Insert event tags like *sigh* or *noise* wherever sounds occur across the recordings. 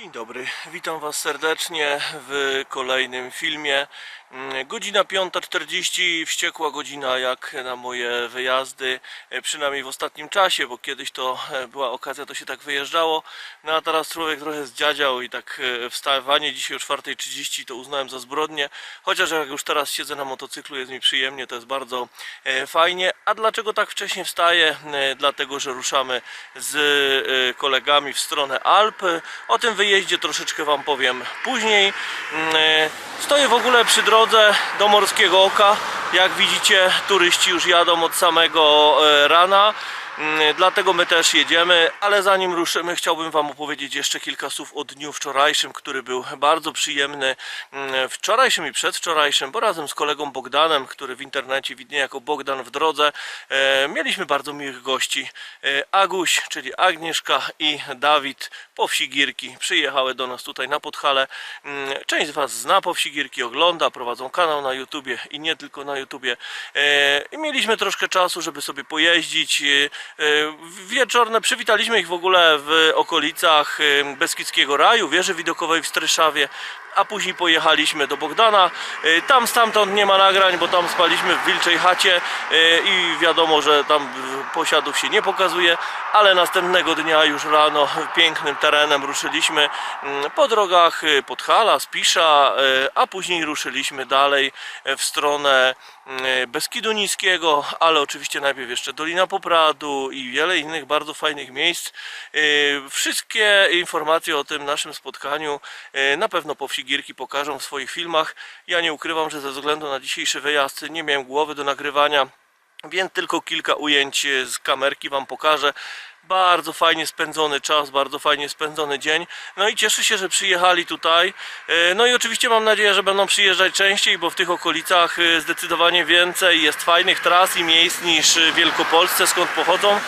Dzień dobry, witam Was serdecznie w kolejnym filmie. Mm, Godzina 5.40, wściekła godzina jak na moje wyjazdy, e, przynajmniej w ostatnim czasie, bo kiedyś to e, była okazja, to się tak wyjeżdżało. No a teraz człowiek trochę zdziadział i tak e, wstawanie dzisiaj o 4.30 to uznałem za zbrodnię. Chociaż jak już teraz siedzę na motocyklu, jest mi przyjemnie, to jest bardzo fajnie. A dlaczego tak wcześnie wstaję? Dlatego, że ruszamy z kolegami w stronę Alp. O tym wyjeździe troszeczkę Wam powiem później. Mm, e, Stoję w ogóle przy drodze do Morskiego Oka. Jak widzicie, turyści już jadą od samego e, rana. Mm, Dlatego my też jedziemy, ale zanim ruszymy, chciałbym Wam opowiedzieć jeszcze kilka słów o dniu wczorajszym, który był bardzo przyjemny. Mm, Wczorajszym i przedwczorajszym, bo razem z kolegą Bogdanem, który w internecie widnieje jako Bogdan w drodze, e, mieliśmy bardzo miłych gości. E, Aguś, czyli Agnieszka i Dawid po wsi Girki przyjechały do nas tutaj na Podhale. Mm, Część z Was zna po wsi Girki, ogląda, prowadzą kanał na YouTubie i nie tylko na YouTubie. E, I mieliśmy troszkę czasu, żeby sobie pojeździć. E, Wieczorne przywitaliśmy ich w ogóle w okolicach e, Beskidzkiego Raju, wieży widokowej w Stryszawie, a później pojechaliśmy do Bogdana. E, Tam stamtąd nie ma nagrań, bo tam spaliśmy w wilczej chacie e, i wiadomo, że tam posiadów się nie pokazuje, ale następnego dnia już rano pięknym terenem ruszyliśmy mm, po drogach e, Podhala, Spisza, a później ruszyliśmy dalej w stronę Beskidu Niskiego, ale oczywiście najpierw jeszcze Dolina Popradu i wiele innych bardzo fajnych miejsc. Wszystkie informacje o tym naszym spotkaniu na pewno po wsi Gierki pokażą w swoich filmach. Ja nie ukrywam, że ze względu na dzisiejszy wyjazd nie miałem głowy do nagrywania, więc tylko kilka ujęć z kamerki Wam pokażę. Bardzo fajnie spędzony czas, bardzo fajnie spędzony dzień. No i cieszę się, że przyjechali tutaj. E, No i oczywiście mam nadzieję, że będą przyjeżdżać częściej, bo w tych okolicach e, zdecydowanie więcej jest fajnych tras i miejsc niż w Wielkopolsce, skąd pochodzą. Mm,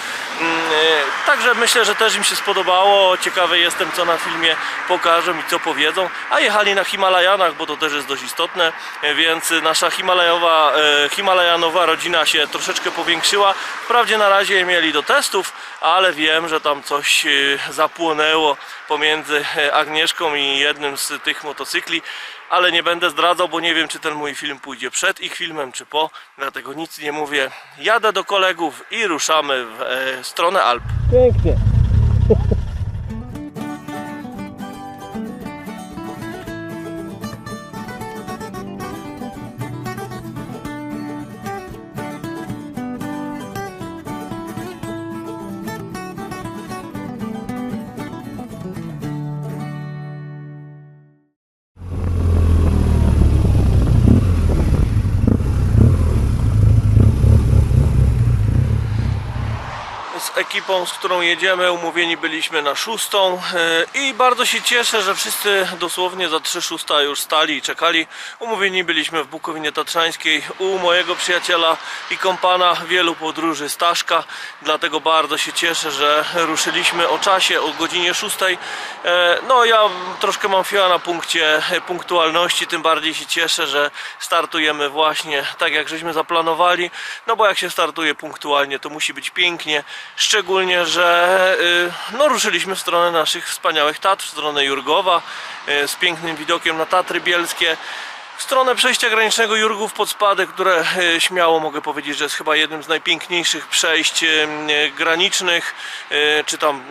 e, Także myślę, że też im się spodobało. Ciekawy jestem, co na filmie pokażą i co powiedzą. A jechali na Himalajanach, bo to też jest dość istotne, więc nasza Himalajowa, Himalajanowa rodzina się troszeczkę powiększyła. Wprawdzie na razie mieli do testów, ale wiem, że tam coś e, zapłonęło pomiędzy e, Agnieszką i jednym z tych motocykli. Ale nie będę zdradzał, bo nie wiem, czy ten mój film pójdzie przed ich filmem, czy po. Dlatego nic nie mówię. Jadę do kolegów i ruszamy w e, stronę Alp. Pięknie. Ekipą, z którą jedziemy, umówieni byliśmy na szóstą e, i bardzo się cieszę, że wszyscy dosłownie za trzy szósta już stali i czekali. Umówieni byliśmy w Bukowinie Tatrzańskiej u mojego przyjaciela i kompana wielu podróży Staszka, dlatego bardzo się cieszę, że ruszyliśmy o czasie, o godzinie szóstej. E, No ja troszkę mam fiła na punkcie punktualności, tym bardziej się cieszę, że startujemy właśnie tak jak żeśmy zaplanowali, no bo jak się startuje punktualnie to musi być pięknie, szczególnie, że y, no, ruszyliśmy w stronę naszych wspaniałych Tatr, w stronę Jurgowa y, z pięknym widokiem na Tatry Bielskie. W stronę przejścia granicznego Jurgów pod Spadek, które y, śmiało mogę powiedzieć, że jest chyba jednym z najpiękniejszych przejść y, granicznych, czy tam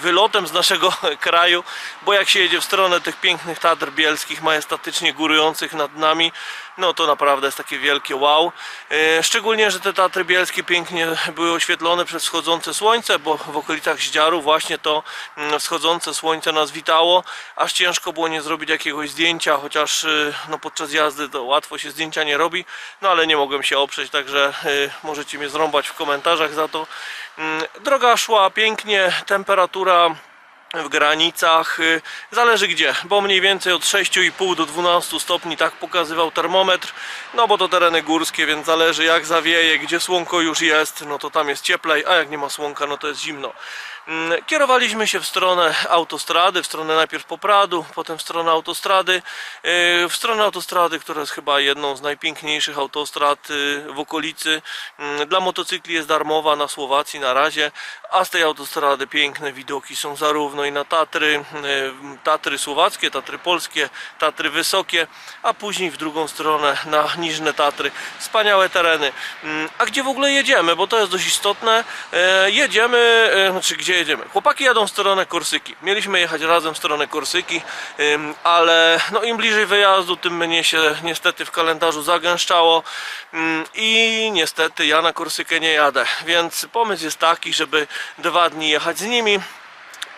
wylotem z naszego *laughs* kraju, bo jak się jedzie w stronę tych pięknych Tatr Bielskich, majestatycznie górujących nad nami, no to naprawdę jest takie wielkie wow. E, Szczególnie, że te Tatry Bielskie pięknie były oświetlone przez wschodzące słońce, bo w okolicach Ździaru właśnie to mm, wschodzące słońce nas witało, aż ciężko było nie zrobić jakiegoś zdjęcia, chociaż y, no, podczas jazdy to łatwo się zdjęcia nie robi, no ale nie mogłem się oprzeć, także y, możecie mnie zrąbać w komentarzach za to. Mm, Droga szła pięknie, temperatura w granicach, y, zależy gdzie, bo mniej więcej od 6,5 do 12 stopni tak pokazywał termometr, no bo to tereny górskie, więc zależy jak zawieje, gdzie słonko już jest, no to tam jest cieplej, a jak nie ma słonka, no to jest zimno. Mm, Kierowaliśmy się w stronę autostrady, w stronę najpierw Popradu, potem w stronę autostrady, yy, w stronę autostrady, która jest chyba jedną z najpiękniejszych autostrad yy, w okolicy. Mm, Dla motocykli jest darmowa na Słowacji na razie, a z tej autostrady piękne widoki są zarówno i na Tatry, yy, Tatry słowackie, Tatry polskie, Tatry wysokie, a później w drugą stronę na Niżne Tatry. Wspaniałe tereny. Mm, A gdzie w ogóle jedziemy? Bo to jest dość istotne. Jedziemy, znaczy gdzie jedziemy? Chłopaki jadą w stronę Korsyki. Mieliśmy jechać razem w stronę Korsyki, ale no im bliżej wyjazdu, tym mnie się niestety w kalendarzu zagęszczało i niestety ja na Korsykę nie jadę. Więc pomysł jest taki, żeby dwa dni jechać z nimi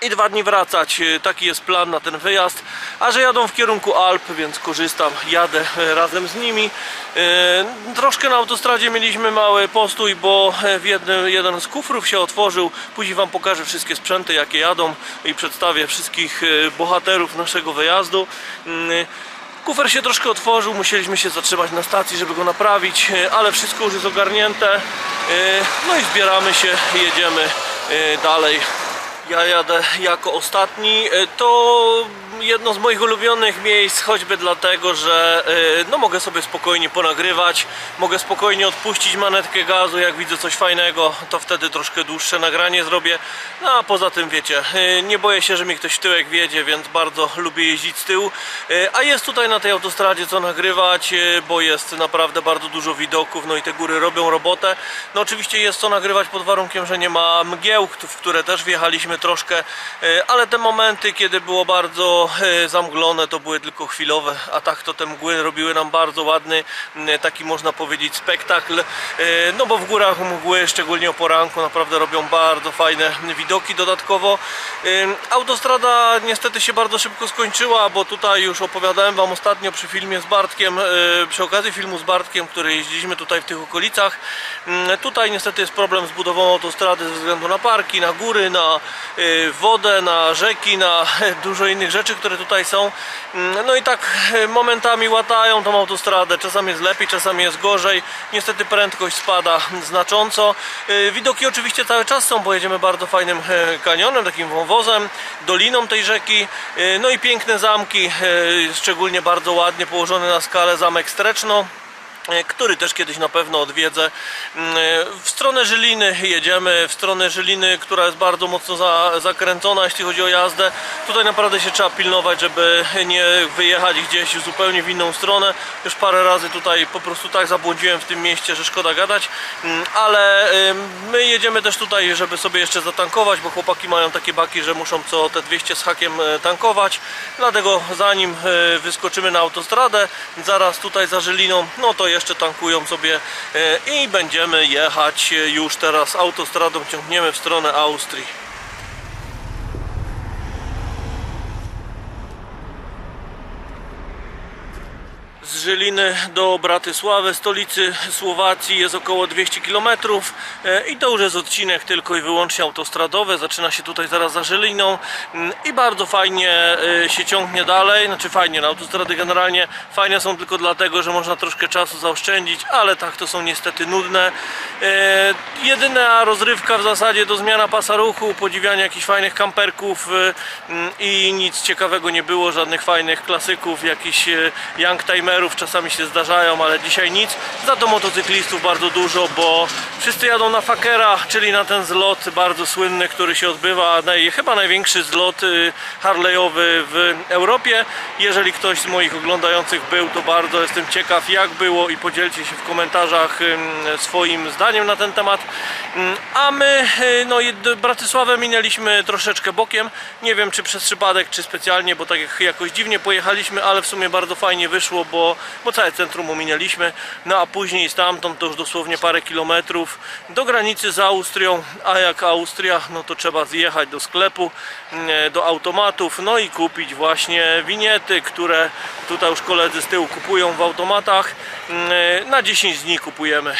i dwa dni wracać. E, Taki jest plan na ten wyjazd. A że jadą w kierunku Alp, więc korzystam, jadę e, razem z nimi. E, Troszkę na autostradzie mieliśmy mały postój, bo w jednym, jeden z kufrów się otworzył. Później Wam pokażę wszystkie sprzęty, jakie jadą i przedstawię wszystkich bohaterów naszego wyjazdu. Mm, Kufer się troszkę otworzył, musieliśmy się zatrzymać na stacji, żeby go naprawić, ale wszystko już jest ogarnięte. No i zbieramy się, jedziemy dalej. Ja jadę jako ostatni. E, To jedno z moich ulubionych miejsc, choćby dlatego, że e, no, mogę sobie spokojnie ponagrywać, mogę spokojnie odpuścić manetkę gazu, jak widzę coś fajnego, to wtedy troszkę dłuższe nagranie zrobię. No a poza tym wiecie, e, nie boję się, że mi ktoś w tyłek wiedzie, więc bardzo lubię jeździć z tyłu. E, A jest tutaj na tej autostradzie co nagrywać, bo jest naprawdę bardzo dużo widoków, no i te góry robią robotę. No oczywiście jest co nagrywać pod warunkiem, że nie ma mgieł, w które też wjechaliśmy troszkę, ale te momenty, kiedy było bardzo zamglone, to były tylko chwilowe, a tak to te mgły robiły nam bardzo ładny, taki można powiedzieć spektakl, e, no bo w górach mgły, szczególnie o poranku, naprawdę robią bardzo fajne widoki dodatkowo. E, Autostrada niestety się bardzo szybko skończyła, bo tutaj już opowiadałem Wam ostatnio przy filmie z Bartkiem, e, przy okazji filmu z Bartkiem, który jeździliśmy tutaj w tych okolicach. Tutaj niestety jest problem z budową autostrady ze względu na parki, na góry, na wodę, na rzeki, na *laughs* dużo innych rzeczy, które tutaj są. Mm, No i tak e, momentami łatają tą autostradę. Czasami jest lepiej, czasami jest gorzej. Niestety prędkość spada znacząco. E, Widoki oczywiście cały czas są, bo jedziemy bardzo fajnym e, kanionem, takim wąwozem, doliną tej rzeki. No i piękne zamki, szczególnie bardzo ładnie położony na skalę zamek Streczno który też kiedyś na pewno odwiedzę. Mm, e, W stronę Żyliny jedziemy, w stronę Żyliny, która jest bardzo mocno za, zakręcona, jeśli chodzi o jazdę. Tutaj naprawdę się trzeba pilnować, żeby nie wyjechać gdzieś zupełnie w inną stronę. Już parę razy tutaj po prostu tak zabłądziłem w tym mieście, że szkoda gadać, Mm, ale my jedziemy też tutaj, żeby sobie jeszcze zatankować, bo chłopaki mają takie baki, że muszą co te 200 z hakiem e, tankować. Dlatego zanim e, wyskoczymy na autostradę, zaraz tutaj za Żyliną, no to jeszcze tankują sobie e, i będziemy jechać e, już teraz autostradą, ciągniemy w stronę Austrii. Z Żyliny do Bratysławy, stolicy Słowacji, jest około 200 km e, i to już jest odcinek tylko i wyłącznie autostradowy. Zaczyna się tutaj zaraz za Żyliną mm, i bardzo fajnie e, się ciągnie dalej. Znaczy fajnie, na autostrady generalnie fajne są tylko dlatego, że można troszkę czasu zaoszczędzić, ale tak to są niestety nudne. E, Jedyna rozrywka w zasadzie to zmiana pasa ruchu, podziwianie jakichś fajnych kamperków mm, i nic ciekawego nie było, żadnych fajnych klasyków, jakichś e, youngtimerów czasami się zdarzają, ale dzisiaj nic. Za to motocyklistów bardzo dużo, bo wszyscy jadą na Fakera, czyli na ten zlot bardzo słynny, który się odbywa, naj, chyba największy zlot y, Harley'owy w Europie. Jeżeli ktoś z moich oglądających był, to bardzo jestem ciekaw jak było i podzielcie się w komentarzach swoim zdaniem na ten temat. Ym, A my, y, no i Bratysławę minęliśmy troszeczkę bokiem. Nie wiem czy przez przypadek, czy specjalnie, bo tak jak jakoś dziwnie pojechaliśmy, ale w sumie bardzo fajnie wyszło, bo, bo całe centrum ominęliśmy. No a później stamtąd to już dosłownie parę kilometrów do granicy z Austrią, a jak Austria, no to trzeba zjechać do sklepu, mm, do automatów, no i kupić właśnie winiety, które tutaj już koledzy z tyłu kupują w automatach. Mm, Na 10 dni kupujemy.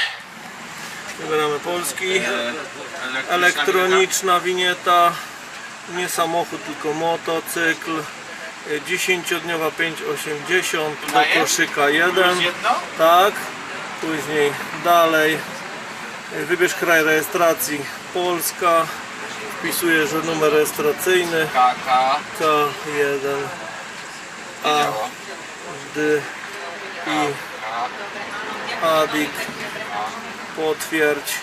Wybieramy Polski. Elektroniczna winieta. Nie samochód, tylko motocykl. 10-dniowa 580 do koszyka 1. jedno? Tak. Później dalej. Wybierz kraj rejestracji. Polska. wpisuję, że numer rejestracyjny. KK K1 A. D. I. Adik. Potwierdź.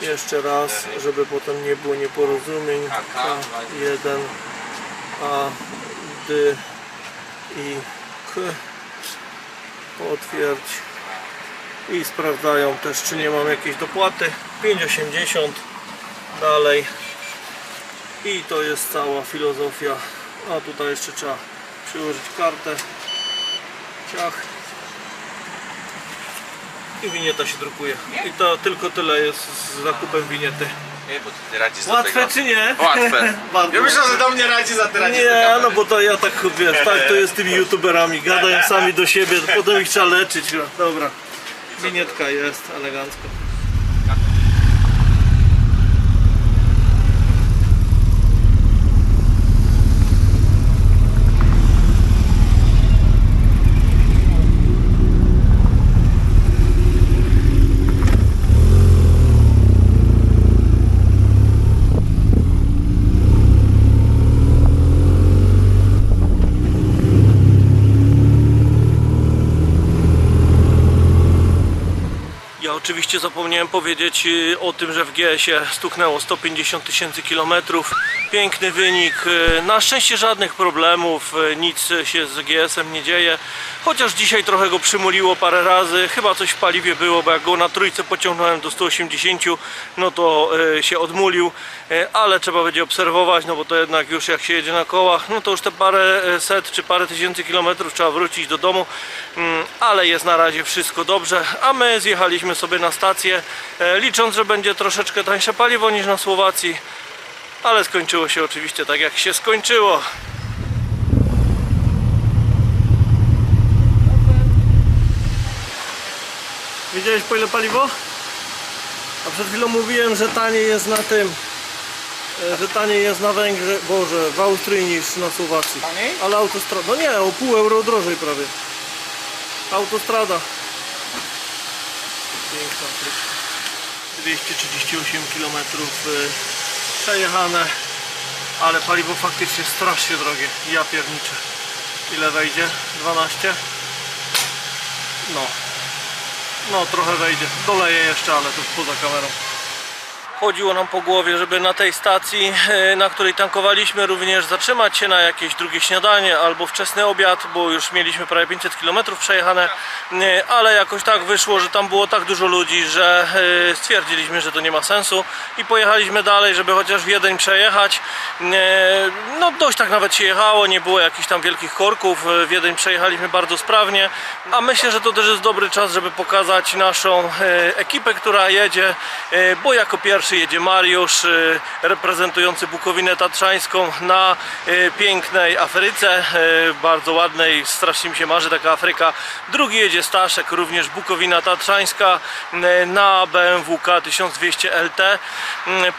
Jeszcze raz, żeby potem nie było nieporozumień K1 A D I K potwierdź i sprawdzają też czy nie mam jakiejś dopłaty. 5,80 dalej. I to jest cała filozofia. A tutaj jeszcze trzeba przyłożyć kartę. Ciach. I winieta się drukuje. I to tylko tyle jest z zakupem winiety Nie, bo ty radzisz za łatwe tego. czy nie? Łatwe. *laughs* Bardzo Ja myślę, że do mnie radzi za ty radzisz za nie, no bo to ja tak wiesz, tak to jest z tymi youtuberami, gadają sami do siebie, potem ich trzeba leczyć. Dobra, winietka jest elegancko. Ja oczywiście zapomniałem powiedzieć y, o tym, że w GS-ie stuknęło 150 tysięcy kilometrów. Piękny wynik. y, Na szczęście żadnych problemów, y, nic się z GS-em nie dzieje. Chociaż dzisiaj trochę go przymuliło parę razy. Chyba coś w paliwie było, bo jak go na trójce pociągnąłem do 180, no to się odmulił. Ale trzeba będzie obserwować, no bo to jednak już jak się jedzie na kołach, no to już te parę set czy parę tysięcy kilometrów trzeba wrócić do domu. Mm, Ale jest na razie wszystko dobrze, a my zjechaliśmy sobie na stację, e, licząc, że będzie troszeczkę tańsze paliwo niż na Słowacji, ale skończyło się oczywiście tak jak się skończyło. Wiedziałeś po ile paliwo? A przed chwilą mówiłem, że taniej jest na tym, e, że taniej jest na Węgrzech, Boże, w Austrii niż na Słowacji. Taniej? Ale autostrada, no nie, o pół euro drożej prawie. Autostrada. Piękna Afryka. 238 km y, przejechane, ale paliwo faktycznie strasznie drogie. Ja pierniczę. Ile wejdzie? 12? No. No trochę wejdzie. Doleję jeszcze, ale to poza kamerą. Chodziło nam po głowie, żeby na tej stacji, e, na której tankowaliśmy, również zatrzymać się na jakieś drugie śniadanie albo wczesny obiad, bo już mieliśmy prawie 500 km przejechane, e, ale jakoś tak wyszło, że tam było tak dużo ludzi, że e, stwierdziliśmy, że to nie ma sensu i pojechaliśmy dalej, żeby chociaż Wiedeń przejechać. E, No dość tak nawet się jechało, nie było jakichś tam wielkich korków, E, Wiedeń przejechaliśmy bardzo sprawnie, a myślę, że to też jest dobry czas, żeby pokazać naszą ekipę, która jedzie, bo jako pierwszy jedzie Mariusz, e, reprezentujący Bukowinę Tatrzańską na e, pięknej Afryce, e, bardzo ładnej, strasznie mi się marzy taka Afryka. Drugi jedzie Staszek, również Bukowina Tatrzańska na BMW K1200 LT.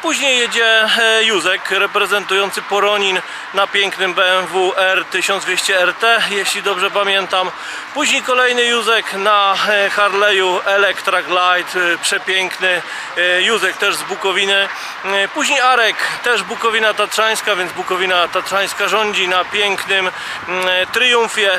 Później jedzie Józek, reprezentujący Poronin na pięknym BMW R1200 RT, jeśli dobrze pamiętam. Później kolejny Józek na Harley'u Electra Glide, przepiękny Józek też z Bukowiny. E, Później Arek, też Bukowina Tatrzańska, więc Bukowina Tatrzańska rządzi na pięknym mm, e, Triumfie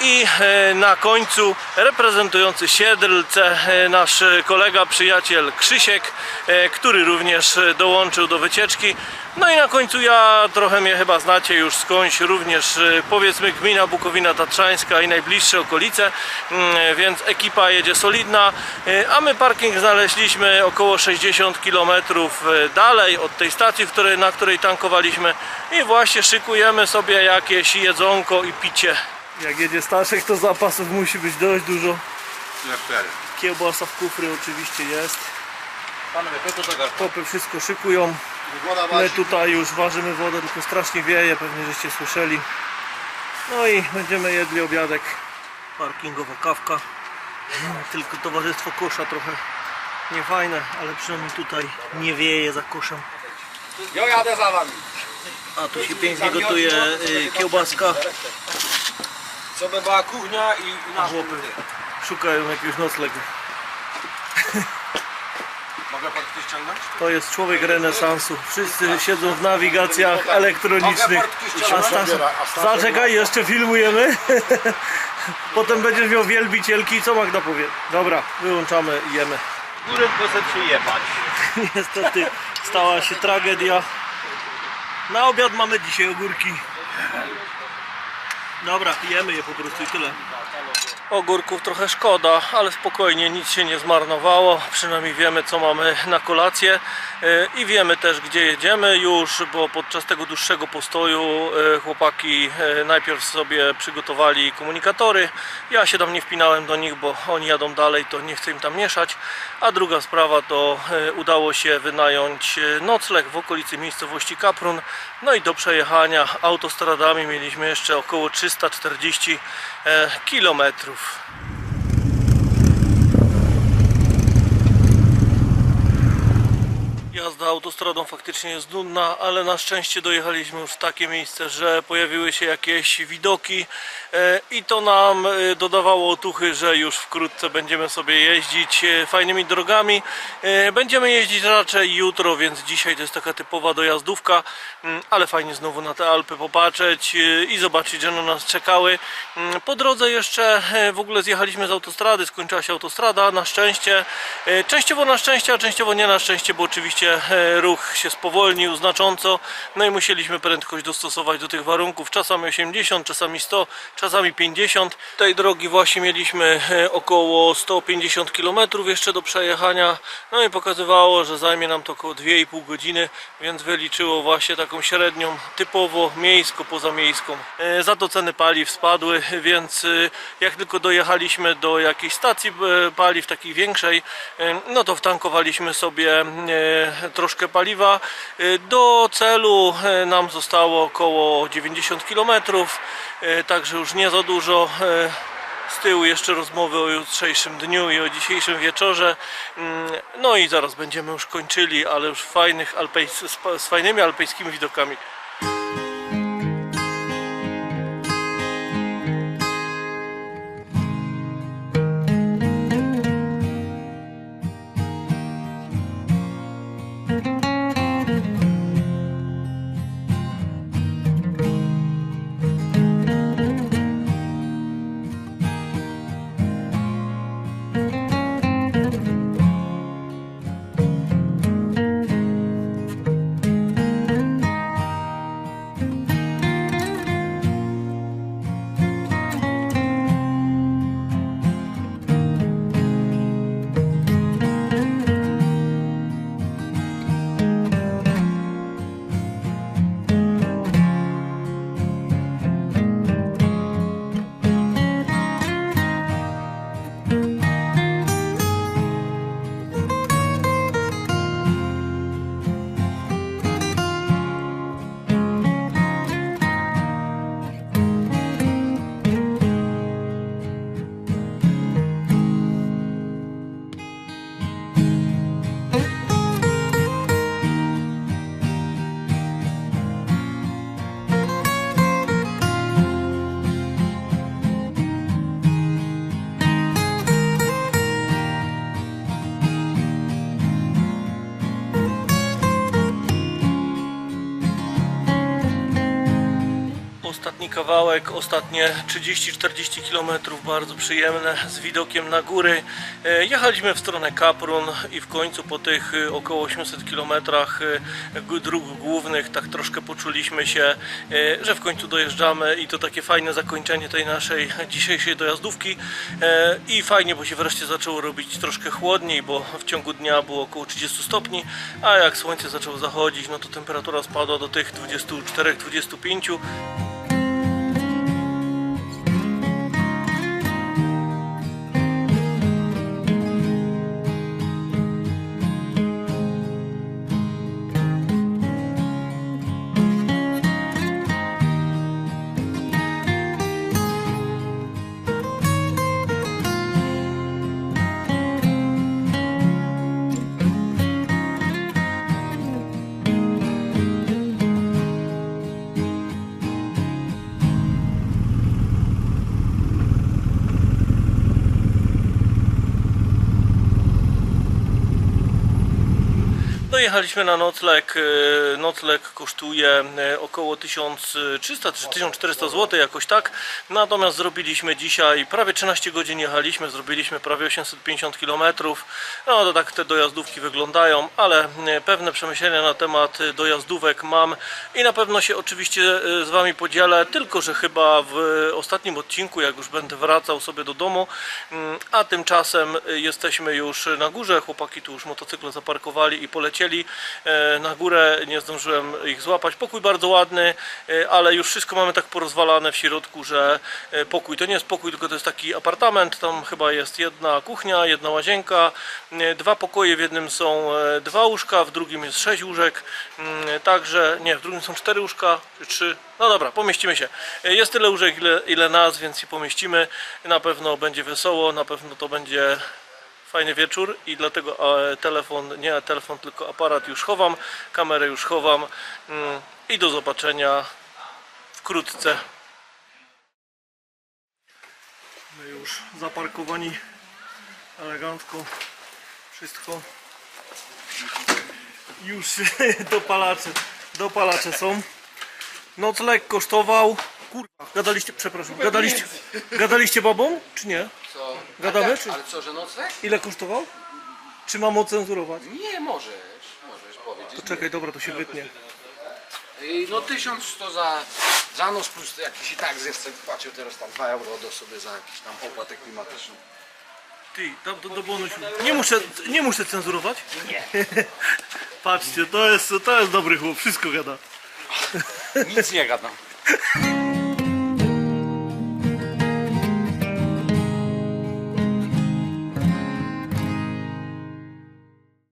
i e, na końcu reprezentujący Siedlce e, nasz e, kolega, przyjaciel Krzysiek, e, który również e, dołączył do wycieczki. No i na końcu ja, trochę mnie chyba znacie już skądś, również e, powiedzmy gmina Bukowina Tatrzańska i najbliższe okolice, Mm, więc ekipa jedzie solidna, e, a my parking znaleźliśmy około 60 km dalej od tej stacji, na której tankowaliśmy i właśnie szykujemy sobie jakieś jedzonko i picie. Jak jedzie Staszek, to zapasów musi być dość dużo. Cztery. Kiełbasa w kufry oczywiście jest. Panowie, garść? Kopy wszystko szykują. My tutaj już ważymy wodę, tylko strasznie wieje, pewnie żeście słyszeli. No i będziemy jedli obiadek. Parkingowa kawka. Tylko towarzystwo kosza trochę niefajne, ale przynajmniej tutaj nie wieje za koszem. Ja jadę za wami. A tu się pięknie gotuje y, kiełbaska. Co by była kuchnia i, i nasz Chłopy szukają jakiegoś noclegu. *laughs* Mogę pan ktoś ściągnąć? To jest człowiek renesansu. Wszyscy siedzą w nawigacjach elektronicznych. A Staszek- zaczekaj, jeszcze filmujemy. *laughs* Potem będziesz miał wielbicielki. Co Magda powie? Dobra, wyłączamy i jemy. Górę poszedł się jebać. *laughs* Niestety stała się tragedia. Na obiad mamy dzisiaj ogórki. Dobra, jemy je po prostu i tyle. Ogórków trochę szkoda, ale spokojnie, nic się nie zmarnowało. Przynajmniej wiemy, co mamy na kolację e, i wiemy też, gdzie jedziemy już, bo podczas tego dłuższego postoju e, chłopaki e, najpierw sobie przygotowali komunikatory. Ja się tam nie wpinałem do nich, bo oni jadą dalej, to nie chcę im tam mieszać. A druga sprawa to udało się wynająć nocleg w okolicy miejscowości Kaprun. No i do przejechania autostradami mieliśmy jeszcze około 340 e, kilometrów. Autostradą faktycznie jest nudna, ale na szczęście dojechaliśmy już w takie miejsce, że pojawiły się jakieś widoki e, i to nam e, dodawało otuchy, że już wkrótce będziemy sobie jeździć e, fajnymi drogami. Będziemy jeździć raczej jutro, więc dzisiaj to jest taka typowa dojazdówka, mm, ale fajnie znowu na te Alpy popatrzeć i zobaczyć, że na nas czekały. Mm, Po drodze jeszcze w ogóle zjechaliśmy z autostrady, skończyła się autostrada, na szczęście. Częściowo na szczęście, a częściowo nie na szczęście, bo oczywiście ruch się spowolnił znacząco, no i musieliśmy prędkość dostosować do tych warunków. Czasami 80, czasami 100, czasami 50. Tej drogi właśnie mieliśmy e, około 150 km jeszcze do przejechania, no i pokazywało, że zajmie nam to około 2,5 godziny, więc wyliczyło właśnie taką średnią, typowo miejsko, pozamiejską. E, Za to ceny paliw spadły, więc e, jak tylko dojechaliśmy do jakiejś stacji paliw, takiej większej, no to wtankowaliśmy sobie e, troszkę paliwa. E, Do celu e, nam zostało około 90 km, e, także już nie za dużo. z tyłu jeszcze rozmowy o jutrzejszym dniu i o dzisiejszym wieczorze. Mm, No i zaraz będziemy już kończyli, ale już fajnych alpejs- z fajnymi alpejskimi widokami. Kawałek, ostatnie 30-40 km, bardzo przyjemne, z widokiem na góry. E, Jechaliśmy w stronę Kaprun i w końcu po tych e, około 800 km dróg głównych tak troszkę poczuliśmy się, e, że w końcu dojeżdżamy i to takie fajne zakończenie tej naszej dzisiejszej dojazdówki. E, I fajnie, bo się wreszcie zaczęło robić troszkę chłodniej, bo w ciągu dnia było około 30 stopni, a jak słońce zaczęło zachodzić, no to temperatura spadła do tych 24-25. No jechaliśmy na nocleg. e, Nocleg kosztuje e, około 1300 czy 1400 zł, jakoś tak. Natomiast zrobiliśmy dzisiaj prawie 13 godzin jechaliśmy, zrobiliśmy prawie 850 km. No to tak te dojazdówki wyglądają, ale e, pewne przemyślenia na temat dojazdówek mam i na pewno się oczywiście z Wami podzielę, tylko że chyba w ostatnim odcinku, jak już będę wracał sobie do domu, mm, a tymczasem jesteśmy już na górze, chłopaki tu już motocykle zaparkowali i polecieli e, na górę, nie zdążyłem ich złapać. Pokój bardzo ładny, e, ale już wszystko mamy tak porozwalane w środku, że e, pokój to nie jest pokój, tylko to jest taki apartament, tam chyba jest jedna kuchnia, jedna łazienka, dwa pokoje, w jednym są dwa łóżka, w drugim jest sześć łóżek, mm, także, nie, w drugim są cztery łóżka, czy trzy, no dobra, pomieścimy się. Jest tyle łóżek, ile, ile nas, więc się pomieścimy, na pewno będzie wesoło, na pewno to będzie fajny wieczór i dlatego e, telefon, nie telefon, tylko aparat już chowam, kamerę już chowam mm, i do zobaczenia wkrótce. My już zaparkowani elegancko, wszystko. Już *laughs* dopalacze, dopalacze są. Nocleg kosztował, kurwa, gadaliście, przepraszam, gadaliście, gadaliście babą, czy nie? Co? Gadamy, tak, czy- Ale co, że nocleg? Ile kosztował? Czy mam ocenzurować? Nie, możesz, możesz powiedzieć. To czekaj, dobra, to się wytnie. I No tysiąc to za, za nos plus jakiś i tak zechcę płacił teraz tam 2 euro do sobie za jakiś tam opłatę klimatyczną. Ty, do, do, do bonusu. Nie muszę, nie muszę cenzurować? Nie. *laughs* Patrzcie, to jest, to jest dobry chłop, wszystko gada. Nic nie gadam. *laughs*